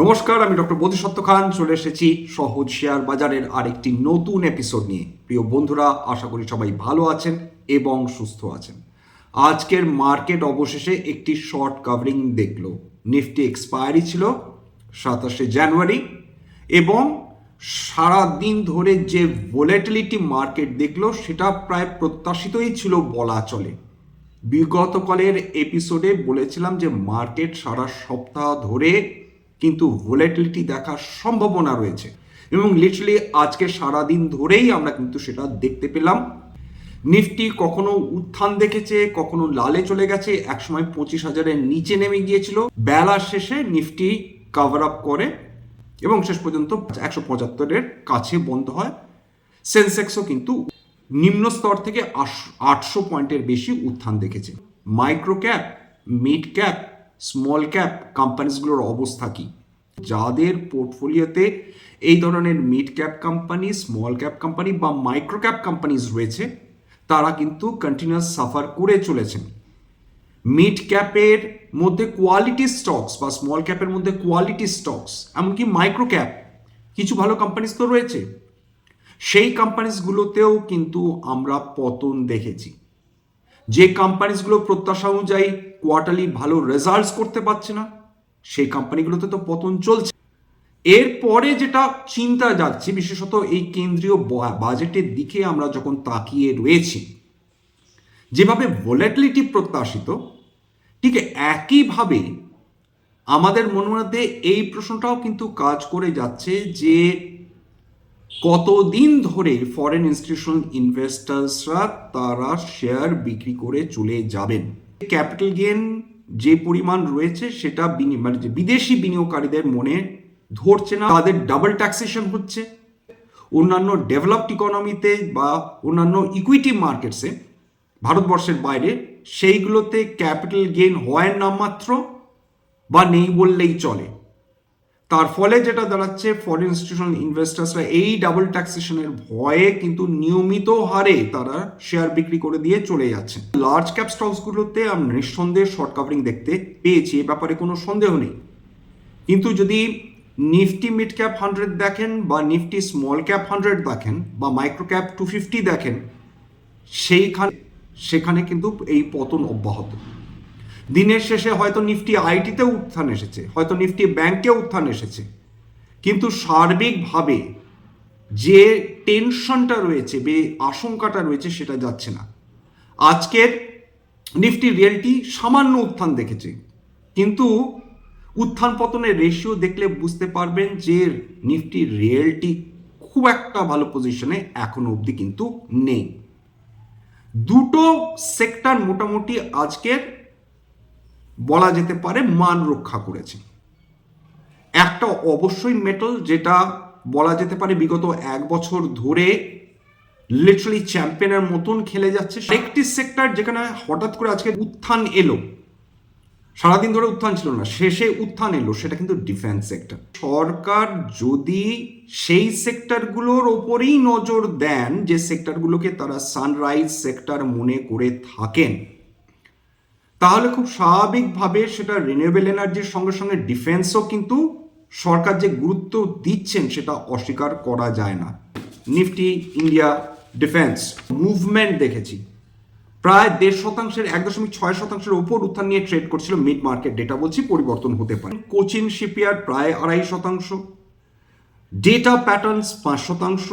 নমস্কার, আমি ডক্টর বোধিসত্ত্ব খান। চলে এসেছি সহজ শেয়ার বাজারের আরেকটি নতুন এপিসোড নিয়ে। প্রিয় বন্ধুরা, আশা করি সবাই ভালো আছেন এবং সুস্থ আছেন। আজকের মার্কেট অবশেষে একটি শর্ট কাভারিং দেখল। নিফটি এক্সপায়ারি ছিল সাতাশে জানুয়ারি এবং সারা দিন ধরে যে ভোলেটিলিটি মার্কেট দেখল, সেটা প্রায় প্রত্যাশিতই ছিল বলা চলে। বিগত কলের এপিসোডে বলেছিলাম যে মার্কেট সারা সপ্তাহ ধরে কিন্তু ভোলেটিলিটি দেখার সম্ভাবনা রয়েছে। এবং লিটারালি আজকে সারা দিন ধরেই আমরা কিন্তু সেটা দেখতে পেলাম। নিফটি কখনো উত্থান দেখেছে, কখনো লালে চলে গেছে, একসময় পঁচিশ হাজারের নিচে নেমে গিয়েছিল। বেলা শেষে নিফটি কাভার আপ করে এবং শেষ পর্যন্ত একশো পঁচাত্তরের কাছে বন্ধ হয়। সেন্সেক্সও কিন্তু নিম্ন স্তর থেকে আটশো পয়েন্টের বেশি উত্থান দেখেছে। Micro cap mid cap small cap কোম্পানিজগুলোর অবস্থা কি? যাদের পোর্টফোলিওতে এই ধরনের mid cap company small cap company বা মাইক্রো ক্যাপ কোম্পানিজ রয়েছে, তারা কিন্তু কন্টিনিউয়াস সাফার করে চলেছেন। মিড ক্যাপের মধ্যে কোয়ালিটি স্টকস বা স্মল ক্যাপের মধ্যে কোয়ালিটি স্টকস এমনকি মাইক্রো ক্যাপ কিছু ভালো কোম্পানিজ তো রয়েছে। সেই কোম্পানিজগুলোতেও কিন্তু আমরা পতন দেখেছি। যে কোম্পানিজগুলো প্রত্যাশা অনুযায়ী কোয়ার্টারলি ভালো রেজাল্টস করতে পারছে না, সেই কোম্পানিগুলোতে তো পতন চলছে। এরপরে যেটা চিন্তা যাচ্ছে, বিশেষত এই কেন্দ্রীয় বাজেটের দিকে আমরা যখন তাকিয়ে রয়েছি, যেভাবে ভোলেটিলিটি প্রত্যাশিত, ঠিক একইভাবে আমাদের মনের মধ্যে এই প্রশ্নটাও কিন্তু কাজ করে যাচ্ছে যে, কতদিন ধরে ফরেন ইনস্টিটিউশন ইনভেস্টার্সরা তারা শেয়ার বিক্রি করে চলে যাবেন? ক্যাপিটাল গেন যে পরিমাণ রয়েছে সেটা মানে বিদেশি বিনিয়োগকারীদের মনে ধরছে না, তাদের ডাবল ট্যাক্সেশন হচ্ছে। অন্যান্য ডেভেলপড ইকোনমিতে বা অন্যান্য ইকুইটি মার্কেটসে ভারতবর্ষের বাইরে, সেইগুলোতে ক্যাপিটাল গেন হয় নামমাত্র বা নেই বললেই চলে। তার ফলে যেটা দাঁড়াচ্ছে ফরেন ইনস্টিটিউশনাল ইনভেস্টার্সরা এই ডাবল ট্যাক্সেশনের ভয়ে কিন্তু নিয়মিত হারে তারা শেয়ার বিক্রি করে দিয়ে চলে যাচ্ছে লার্জ ক্যাপ স্টকসগুলোতে আমরা নিঃসন্দেহে শর্ট কাভারিং দেখতে পেয়েছি, এ ব্যাপারে কোনো সন্দেহ নেই। কিন্তু যদি নিফটি মিড ক্যাপ হান্ড্রেড দেখেন বা নিফটি স্মল ক্যাপ হান্ড্রেড দেখেন বা মাইক্রো ক্যাপ টু ফিফটি দেখেন, সেইখানে, সেখানে কিন্তু এই পতন অব্যাহত। দিনের শেষে হয়তো নিফটি আইটিতে উত্থান এসেছে, হয়তো নিফটি ব্যাংকে উত্থান এসেছে। কিন্তু সার্বিকভাবে যে টেনশনটা রয়েছে বে আশঙ্কাটা রয়েছে সেটা যাচ্ছে না। আজকের নিফটি রিয়েলটি সামান্য উত্থান দেখেছে। কিন্তু উত্থান পতনের রেশিও দেখলে বুঝতে পারবেন যে নিফটি রিয়েলটি খুব একটা ভালো পজিশনে এখনও অবধি কিন্তু নেই। দুটো সেক্টর মোটামুটি আজকের বলা যেতে পারে মান রক্ষা করেছে। একটা অবশ্যই মেটাল যেটা বলা যেতে পারে বিগত এক বছর ধরে লিটারালি চ্যাম্পিয়নের মতন খেলে যাচ্ছে। একটি সেক্টর যেখানে হঠাৎ করে আজকে উত্থান এলো, সারাদিন ধরে উত্থান ছিল না, শেষে উত্থান এলো, সেটা কিন্তু ডিফেন্স সেক্টর সরকার যদি সেই সেক্টরগুলোর ওপরেই নজর দেন, যে সেক্টরগুলোকে তারা সানরাইজ সেক্টর মনে করে থাকেন তাহলে খুব স্বাভাবিকভাবে সেটা রিনিউয়েবল এনার্জির সঙ্গে সঙ্গে ডিফেন্সও কিন্তু সরকার যে গুরুত্ব দিচ্ছেন সেটা অস্বীকার করা যায় না। নিফটি ইন্ডিয়া ডিফেন্স মুভমেন্ট দেখেছি। প্রায় দেড় শতাংশের, এক দশমিক ছয় শতাংশের ওপর উত্থান নিয়ে ট্রেড করছিল মিড মার্কেট ডেটা বলছি পরিবর্তন হতে পারে। কোচিন শিপইয়ার্ড প্রায় আড়াই শতাংশ। ডেটা প্যাটার্নস পাঁচ শতাংশ।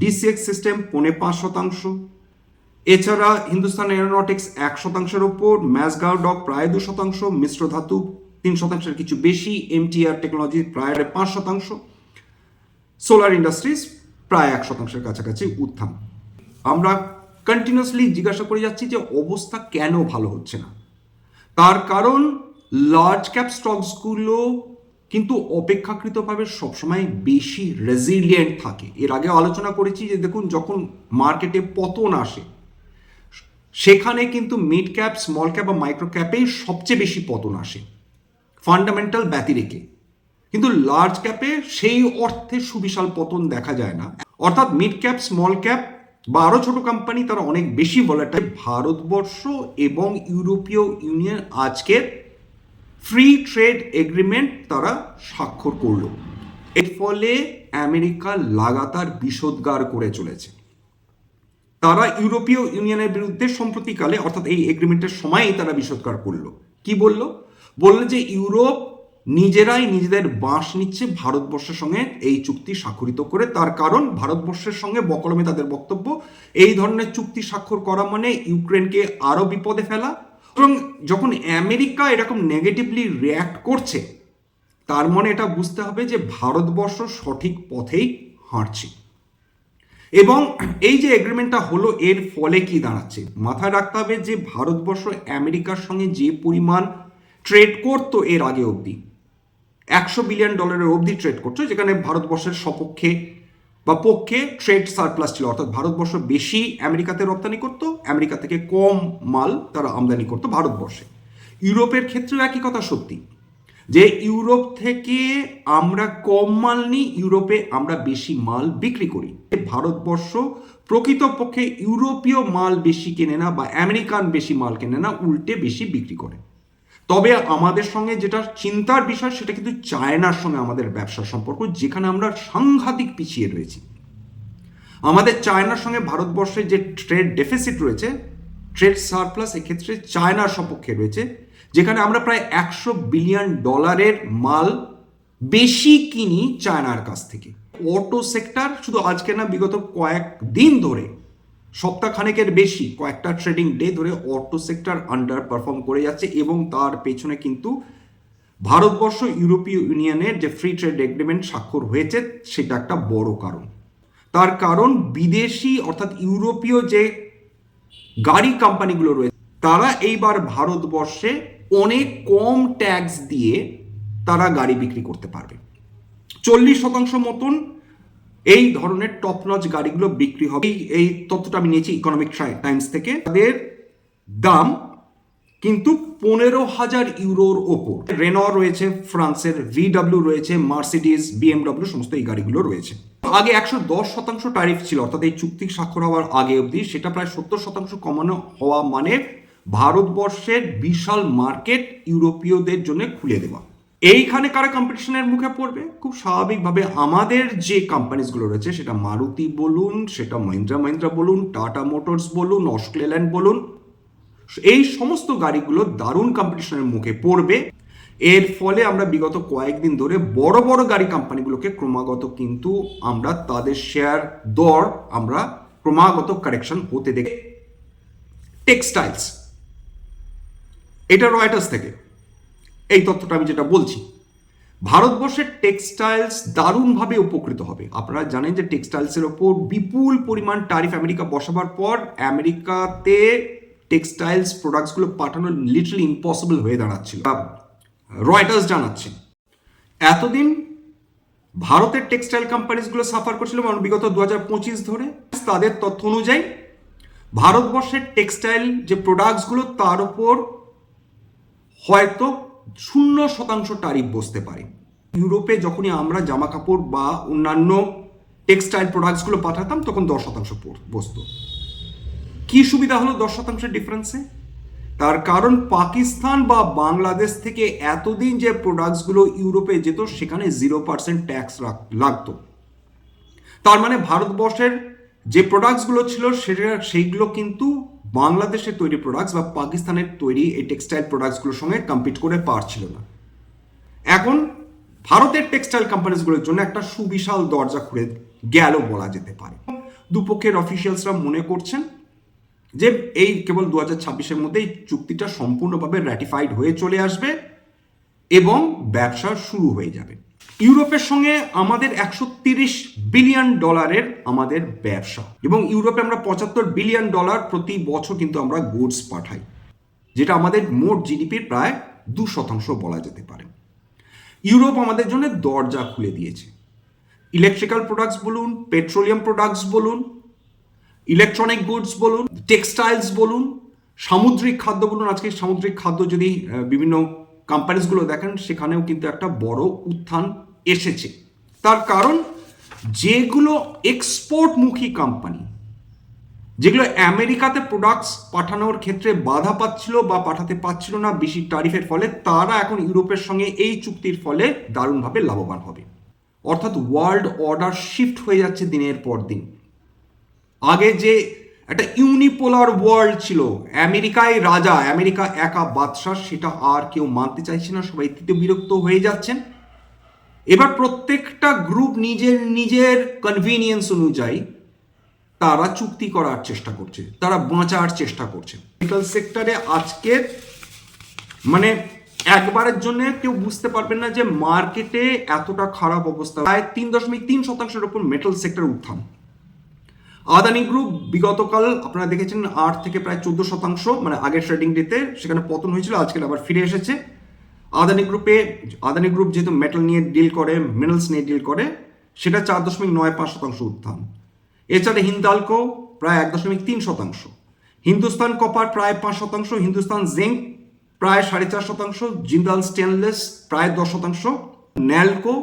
ডিসিএক্স সিস্টেম পৌনে পাঁচ শতাংশ। এছাড়া হিন্দুস্তান এরোনটিক্স এক শতাংশের ওপর, ম্যাসগাও ডক প্রায় দু শতাংশ, মিশ্র ধাতু তিন শতাংশের কিছু বেশি, এমটিআর টেকনোলজি প্রায় পাঁচ শতাংশ, সোলার ইন্ডাস্ট্রিজ প্রায় এক শতাংশের কাছাকাছি উত্থান। আমরা কন্টিনিউসলি জিজ্ঞাসা করে যাচ্ছি যে অবস্থা কেন ভালো হচ্ছে না? তার কারণ লার্জ ক্যাপ স্টকসগুলো কিন্তু অপেক্ষাকৃতভাবে সবসময় বেশি রেজিলিয়েন্ট থাকে। এর আগে আলোচনা করেছি যে দেখুন, যখন মার্কেটে পতন আসে সেখানে কিন্তু মিড ক্যাপ স্মল ক্যাপ বা মাইক্রো ক্যাপেই সবচেয়ে বেশি পতন আসে। ফান্ডামেন্টাল ব্যতি রেখে। কিন্তু লার্জ ক্যাপে সেই অর্থে সুবিশাল পতন দেখা যায় না। অর্থাৎ মিড ক্যাপ স্মল ক্যাপ বা আরও ছোট কোম্পানি তারা অনেক বেশি ভলাটাইল ভারতবর্ষ এবং ইউরোপীয় ইউনিয়ন আজকের ফ্রি ট্রেড এগ্রিমেন্ট তারা স্বাক্ষর করল। এর ফলে আমেরিকা লাগাতার বিষোদ্গার করে চলেছে। তারা ইউরোপীয় ইউনিয়নের বিরুদ্ধে সম্প্রতিকালে, অর্থাৎ এই এগ্রিমেন্টের সময়ই তারা বিষোদ্গার করল। কি বলল? বলল যে ইউরোপ নিজেরাই নিজেদের বাঁশ নিচ্ছে ভারতবর্ষের সঙ্গে এই চুক্তি স্বাক্ষরিত করে। তার কারণ, ভারতবর্ষের সঙ্গে বকলমে তাদের বক্তব্য, এই ধরনের চুক্তি স্বাক্ষর করা মানে ইউক্রেনকে আরও বিপদে ফেলা। এবং যখন আমেরিকা এরকম নেগেটিভলি রিয়্যাক্ট করছে, তার মানে এটা বুঝতে হবে যে ভারতবর্ষ সঠিক পথেই হাঁটছে। এবং এই যে এগ্রিমেন্টটা হলো, এর ফলে কি দাঁড়াচ্ছে? মাথায় রাখতে হবে যে ভারতবর্ষ আমেরিকার সঙ্গে যে পরিমাণ ট্রেড করতো এর আগে অবধি, একশো বিলিয়ন ডলারের অবধি ট্রেড করতো, যেখানে ভারতবর্ষের সপক্ষে বা পক্ষে ট্রেড সারপ্লাস ছিল। অর্থাৎ ভারতবর্ষ বেশি আমেরিকাতে রপ্তানি করতো, আমেরিকা থেকে কম মাল তারা আমদানি করতো ভারতবর্ষে। ইউরোপের ক্ষেত্রেও একই কথা সত্যি। যে ইউরোপ থেকে আমরা কম মাল নিই, ইউরোপে আমরা বেশি মাল বিক্রি করি। ভারতবর্ষ প্রকৃতপক্ষে ইউরোপীয় মাল বেশি কেনে না বা আমেরিকান বেশি মাল কেনে না, উল্টে বেশি বিক্রি করে। তবে আমাদের সঙ্গে যেটা চিন্তার বিষয়, সেটা কিন্তু চায়নার সঙ্গে আমাদের ব্যবসা সম্পর্ক, যেখানে আমরা সাংঘাতিক পিছিয়ে রয়েছি। আমাদের চায়নার সঙ্গে ভারতবর্ষের যে ট্রেড ডেফিসিট রয়েছে, ট্রেড সারপ্লাস এক্ষেত্রে চায়নার সপক্ষে রয়েছে যেখানে আমরা প্রায় একশো বিলিয়ন ডলারের মাল বেশি কিনি চায়নার কাছ থেকে। অটো সেক্টর শুধু আজকে না, বিগত কয়েক দিন ধরে, সপ্তাহখানেকের বেশি, কয়েকটা ট্রেডিং ডে ধরে অটো সেক্টর আন্ডার পারফর্ম করে যাচ্ছে এবং তার পেছনে কিন্তু ভারতবর্ষ, ইউরোপীয় ইউনিয়নের যে ফ্রি ট্রেড এগ্রিমেন্ট স্বাক্ষর হয়েছে, সেটা একটা বড় কারণ। তার কারণ বিদেশি অর্থাৎ ইউরোপীয় যে গাড়ি কোম্পানিগুলো রয়েছে, তারা এইবার ভারতবর্ষে অনেক কম ট্যাক্স দিয়ে তারা গাড়ি বিক্রি করতে পারবে। চল্লিশ শতাংশ মতন এই ধরনের টপ নচ গাড়িগুলো বিক্রি হবে। এই- তথ্যটা আমি নিয়েছি ইকোনমিক টাইমস থেকে। তাদের দাম কিন্তু পনেরো হাজার ইউরোর ওপর। রেনর রয়েছে, ফ্রান্সের ভিডব্লিউ রয়েছে মার্সিডিস বিএমডব্লিউ সমস্ত এই গাড়িগুলো রয়েছে। আগে একশো দশ শতাংশ ট্যারিফ ছিল, অর্থাৎ এই চুক্তি স্বাক্ষর হওয়ার আগে অবধি সেটা প্রায় সত্তর শতাংশ কমানো হওয়া মানে ভারতবর্ষের বিশাল মার্কেট ইউরোপীয়দের জন্য খুলে দেওয়া। এইখানে কারা কম্পিটিশনের মুখে পড়বে? খুব স্বাভাবিকভাবে আমাদের যে কোম্পানিজগুলো রয়েছে, সেটা মারুতি বলুন, সেটা মহিন্দ্রা মহিন্দ্রা বলুন, টাটা মোটরস বলুন, অস্ট্রেলিয়ান বলুন, এই সমস্ত গাড়িগুলো দারুণ কম্পিটিশনের মুখে পড়বে। এর ফলে আমরা বিগত কয়েকদিন ধরে বড় বড় গাড়ি কোম্পানিগুলোকে ক্রমাগত কিন্তু আমরা তাদের শেয়ার দর আমরা ক্রমাগত কারেকশন হতে দেখি টেক্সটাইলস এটা রয়টার্স থেকে। এই তথ্যটা আমি যেটা বলছি, ভারতবর্ষের টেক্সটাইলস দারুণভাবে উপকৃত হবে। আপনারা জানেন যে টেক্সটাইলসের ওপর বিপুল পরিমাণ ট্যারিফ আমেরিকা বসাবার পর আমেরিকাতে টেক্সটাইলস প্রোডাক্টসগুলো পাঠানো লিটারালি ইম্পসিবল হয়ে দাঁড়াচ্ছিল। রয়টার্স জানাচ্ছেন এতদিন ভারতের টেক্সটাইল কোম্পানিজগুলো সাফার করছিল মানে বিগত দু হাজার পঁচিশ ধরে। তাদের তথ্য অনুযায়ী, ভারতবর্ষের টেক্সটাইল যে প্রোডাক্টসগুলো তার উপর হয়তো শূন্য শতাংশ ট্যারিফ বসতে পারে। ইউরোপে যখনই আমরা জামা কাপড় বা অন্যান্য টেক্সটাইল প্রোডাক্টসগুলো পাঠাতাম, তখন দশ শতাংশ বসতো। কি সুবিধা হলো দশ শতাংশের ডিফারেন্সে তার কারণ পাকিস্তান বা বাংলাদেশ থেকে এতদিন যে প্রোডাক্টসগুলো ইউরোপে যেত, সেখানে জিরো পার্সেন্ট ট্যাক্স লাগতো। তার মানে ভারতবর্ষের যে প্রোডাক্টসগুলো ছিল, সেটা, সেইগুলো কিন্তু বাংলাদেশের তৈরি প্রোডাক্টস বা পাকিস্তানের তৈরি এই টেক্সটাইল প্রোডাক্টসগুলোর সঙ্গে কম্পিট করে পারছিল না। এখন ভারতের টেক্সটাইল কোম্পানিজগুলোর জন্য একটা সুবিশাল দরজা খুলে গেল বলা যেতে পারে। দুপক্ষের অফিসিয়ালসরা মনে করছেন যে এই কেবল দু হাজার ছাব্বিশের মধ্যে এই চুক্তিটা সম্পূর্ণভাবে র্যাটিফাইড হয়ে চলে আসবে এবং ব্যবসা শুরু হয়ে যাবে। ইউরোপের সঙ্গে আমাদের একশো তিরিশ বিলিয়ন ডলারের আমাদের ব্যবসা। এবং ইউরোপে আমরা পঁচাত্তর বিলিয়ন ডলার প্রতি বছর কিন্তু আমরা গুডস পাঠাই, যেটা আমাদের মোট জিডিপির প্রায় দু শতাংশ বলা যেতে পারে। ইউরোপ আমাদের জন্য দরজা খুলে দিয়েছে। ইলেকট্রিক্যাল প্রোডাক্টস বলুন, পেট্রোলিয়াম প্রোডাক্টস বলুন, ইলেকট্রনিক গুডস বলুন, টেক্সটাইলস বলুন, সামুদ্রিক খাদ্য বলুন। আজকে সামুদ্রিক খাদ্য যদি বিভিন্ন কোম্পানিজগুলো দেখেন, সেখানেও কিন্তু একটা বড় উত্থান এসেছে। তার কারণ, যেগুলো এক্সপোর্টমুখী কোম্পানি যেগুলো আমেরিকাতে প্রোডাক্টস পাঠানোর ক্ষেত্রে বাধা পাচ্ছিল বা পাঠাতে পারছিল না বেশি ট্যারিফের ফলে, তারা এখন ইউরোপের সঙ্গে এই চুক্তির ফলে দারুণভাবে লাভবান হবে। অর্থাৎ ওয়ার্ল্ড অর্ডার শিফট হয়ে যাচ্ছে দিনের পর দিন। আগে যে একটা ইউনিপোলার ওয়ার্ল্ড ছিল। আমেরিকায় রাজা, আমেরিকা একা বাদশাহ, সেটা আর কেউ মানতে চাইছে না, সবাই এতে বিরক্ত হয়ে যাচ্ছেন। এবার প্রত্যেকটা গ্রুপ নিজের নিজের কনভিনিয়েন্স অনুযায়ী তারা চুক্তি করার চেষ্টা করছে, তারা বাঁচার চেষ্টা করছে। মেডিকেল সেক্টরে আজকে মানে একবারের জন্য কেউ বুঝতে পারবেন না যে মার্কেটে এতটা খারাপ অবস্থা। প্রায় তিন দশমিক তিন শতাংশের উপর মেটাল সেক্টর উত্থান। আদানি গ্রুপ বিগতকাল আপনারা দেখেছেন আট থেকে প্রায় চোদ্দ শতাংশ মানে আগের ট্রেডিং ডেতে সেখানে পতন হয়েছিল, আজকে আবার ফিরে এসেছে। আদানি গ্রুপে আদানি গ্রুপ যেহেতু মেটাল নিয়ে ডিল করে মিনারেলস নিয়ে ডিল করে, সেটা চার দশমিক নয় পাঁচ শতাংশ উত্থান। এছাড়া হিন্দালকো প্রায় এক দশমিক তিন শতাংশ। হিন্দুস্তান কপার প্রায় পাঁচ শতাংশ, হিন্দুস্তান জিঙ্ক প্রায় সাড়ে চার শতাংশ, জিন্দাল স্টেনলেস প্রায় দশ শতাংশ ন্যালকো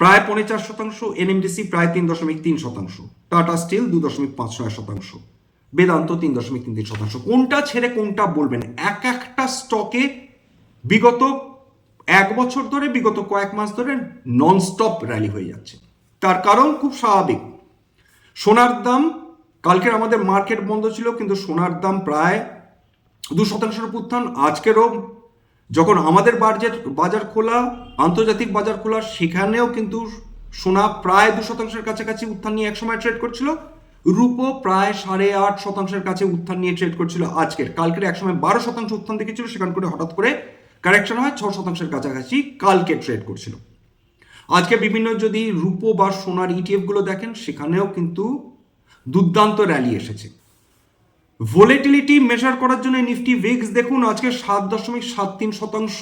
প্রায় পৌনে চার শতাংশ, এনএমডিসি প্রায় তিন দশমিক তিন শতাংশ, টাটা স্টিল দু দশমিক পাঁচ ছয় শতাংশ, বেদান্ত তিন দশমিক তিন তিন শতাংশ। কোনটা ছেড়ে কোনটা বলবেন? এক একটা স্টকে বিগত এক বছর ধরে, বিগত কয়েক মাস ধরে ননস্টপ র্যালি হয়ে যাচ্ছে। তার কারণ খুব স্বাভাবিক। সোনার দাম, কালকের আমাদের মার্কেট বন্ধ ছিল, কিন্তু সোনার দাম প্রায় দু শতাংশের উত্থান, আজকেরও যখন আমাদের বাজেট, বাজার খোলা, আন্তর্জাতিক বাজার খোলা, সেখানেও কিন্তু সোনা প্রায় দু শতাংশের কাছাকাছি উত্থান নিয়ে একসময় ট্রেড করছিল। রূপো প্রায় সাড়ে আট শতাংশের কাছে উত্থান নিয়ে ট্রেড করছিল আজকের। কালকের একসময় বারো শতাংশ উত্থান দেখেছিল, সেখান করে হঠাৎ করে কারেকশন হয়, ছ শতাংশের কাছাকাছি কালকে ট্রেড করছিল। আজকে বিভিন্ন যদি রূপো বা সোনার ইটিএফগুলো দেখেন, সেখানেও কিন্তু দুর্দান্ত র্যালি এসেছে। ভোলেটিলিটি মেজার করার জন্য নিফটি ভিক্স দেখুন, আজকে সাত দশমিক সাত তিন শতাংশ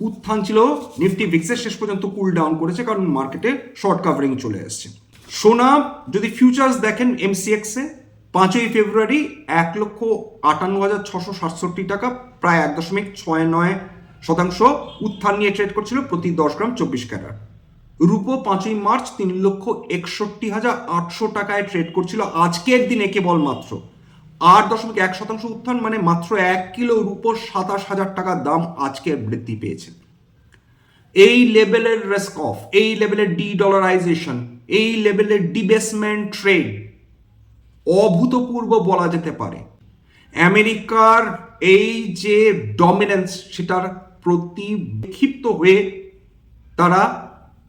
উত্থান ছিল। নিফটি ভিক্সের শেষ পর্যন্ত কুল ডাউন করেছে, কারণ মার্কেটে শর্ট কাভারিং চলে এসছে। সোনা, যদি ফিউচার্স দেখেন এমসিএক্সে পাঁচই ফেব্রুয়ারি এক লক্ষ আটান্ন হাজার ছশো সাতষট্টি টাকা, প্রায় এক দশমিক ছয় নয় শতাংশ উত্থান নিয়ে ট্রেড করছিল প্রতি দশ গ্রাম চব্বিশ ক্যারাট। রূপো, পাঁচই মার্চ তিন লক্ষ একষট্টি হাজার আটশো টাকায় ট্রেড করছিল। আজকের দিনে কেবলমাত্র। আট দশমিক এক শতাংশ উত্থান মানে মাত্র এক কিলো রূপোর সাতাশ হাজার টাকার দাম আজকে বৃদ্ধি পেয়েছে। এই লেভেলের রেস্ক অফ এই লেভেলের ডি ডলারাইজেশন এই লেভেলের ডিবেসমেন্ট ট্রেড অভূতপূর্ব বলা যেতে পারে। আমেরিকার এই যে ডমিনেন্স সেটার প্রতি বিক্ষিপ্ত হয়ে তারা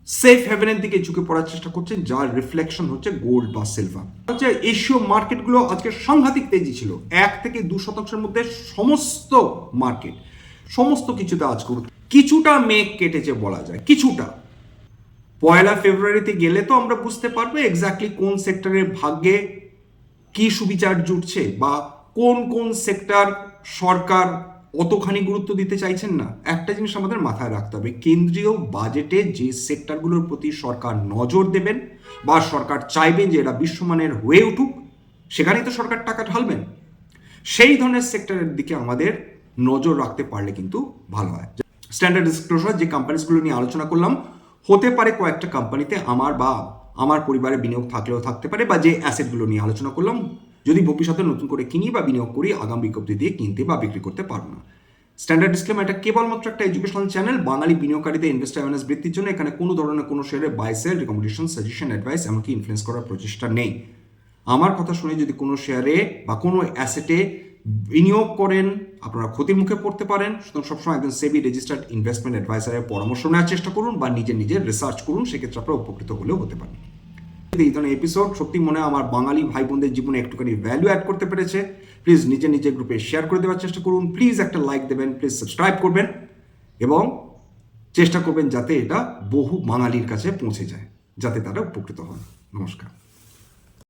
সেফ হেভেনের দিকে ঝুঁকে পড়ার চেষ্টা করছেন, যার রিফ্লেকশন হচ্ছে গোল্ড বা সিলভার হচ্ছে এশীয় মার্কেটগুলো আজকে সাংঘাতিক তেজি ছিল। এক থেকে দু শতাংশের মধ্যে সমস্ত মার্কেট সমস্ত কিছুতে আজ করুন কিছুটা মেঘ কেটেছে বলা যায়, কিছুটা। পয়লা ফেব্রুয়ারিতে গেলে তো আমরা বুঝতে পারব এক্স্যাক্টলি কোন সেক্টরের ভাগ্যে কি সুবিচার জুটছে বা কোন কোন সেক্টর সরকার অতখানি গুরুত্ব দিতে চাইছেন না। একটা জিনিস আমাদের মাথায় রাখতে হবে, কেন্দ্রীয় বাজেটে যে সেক্টরগুলোর প্রতি সরকার নজর দেবেন বা সরকার চাইবেন যে এরা বিশ্বমানের হয়ে উঠুক, সেখানেই তো সরকার টাকা ঢালবেন। সেই ধরনের সেক্টরের দিকে আমাদের নজর রাখতে পারলে কিন্তু ভালো হয়। স্ট্যান্ডার্ড ডিসক্লোজার যে কোম্পানিসগুলো নিয়ে আলোচনা করলাম, হতে পারে কয়েকটা কোম্পানিতে আমার বা আমার পরিবারে বিনিয়োগ থাকলেও থাকতে পারে বা যে অ্যাসেটগুলো নিয়ে আলোচনা করলাম যদি ভবিষ্যতে নতুন করে কিনি বা বিনিয়োগ করি, আগাম বিজ্ঞপ্তি দিয়ে কিনতে বা বিক্রি করতে পারব না। স্ট্যান্ডার্ড ডিসক্লেম এটা কেবলমাত্র একটা এডুকেশনাল চ্যানেল বাঙালি বিনিয়োগকারীদের ইনভেস্টার অ্যাওয়ারনেস বৃদ্ধির জন্য এখানে কোনো ধরনের কোনো শেয়ারে buy sell recommendation suggestion advice এমনকি ইনফ্লুয়েন্স করার প্রচেষ্টা নেই। আমার কথা শুনে যদি কোনো শেয়ারে বা কোনো অ্যাসেটে বিনিয়োগ করেন, আপনারা ক্ষতির মুখে পড়তে পারেন। সুতরাং সবসময় একজন সেবি রেজিস্টার্ড ইনভেস্টমেন্ট অ্যাডভাইসারের পরামর্শ নেওয়ার চেষ্টা করুন বা নিজের নিজের রিসার্চ করুন। সেক্ষেত্রে আপনারা উপকৃত হলেও হতে পারেন। এই ধরনের এপিসোড সত্যি মনে আমার বাঙালি ভাই বোনদের জীবনে একটুখানি ভ্যালু অ্যাড করতে পেরেছে। প্লিজ নিজে নিজে গ্রুপে শেয়ার করে দেওয়ার চেষ্টা করুন। প্লিজ একটা লাইক দেবেন প্লিজ সাবস্ক্রাইব করবেন এবং চেষ্টা করবেন যাতে এটা বহু বাঙালির কাছে পৌঁছে যায়, যাতে তারা উপকৃত হন। নমস্কার।